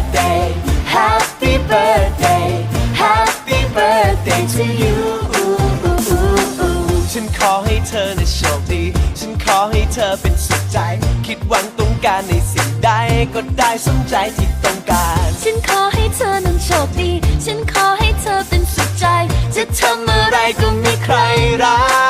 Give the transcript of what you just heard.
birthday Happy birthday Happy birthday to you ฉันขอให้เธอนะโชคดี ฉันขอให้เธอเป็นสุขใจ คิดหวังต้องการในสิ่งใดก็ได้สมใจที่ต้องการ ฉันขอให้เธอนั้นโชคดี ฉันขอให้เธอเป็นสุขใจ จะทำอะไรก็ไม่ใครรัก